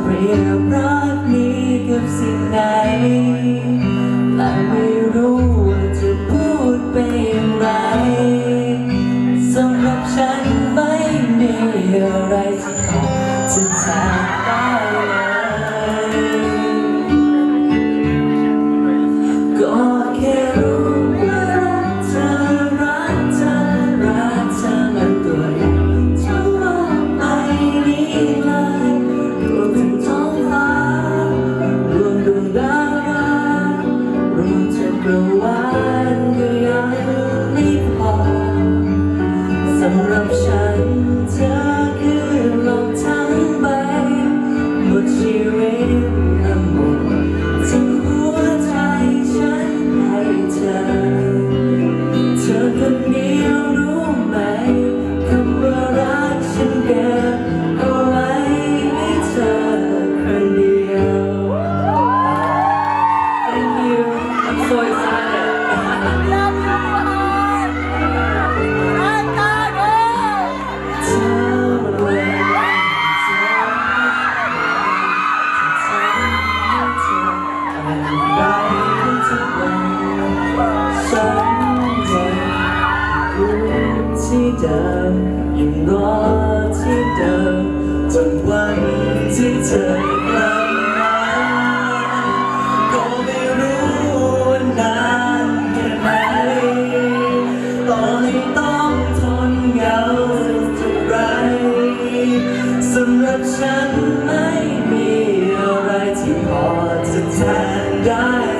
เปรียบรักนี้กับสิ่งใดแต่ไม่รู้ว่าจะพูดไปอย่างไรสำหรับฉันไม่มีอะไรที่จะจากไปเลยก็แค่ ยิ่ยังรอที่เดิมจนวันที่เธอกลับมาก็ไม่รู้นานแค่ไหนต่อให้ต้องทนเงาสักเท่าไรสำหรับฉันไม่มีอะไรที่พอจะแทนได้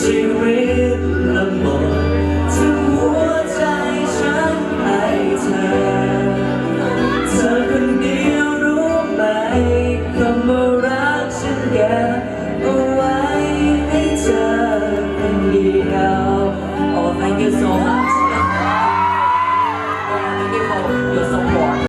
ชีวิตละหมดทั้งหัวใจฉันให้เธอ เธอคนเดียวรู้ไหมคำว่ารักฉันแก่เอาไว้ให้เธอคนดียว Oh thank you so much Thank you for your support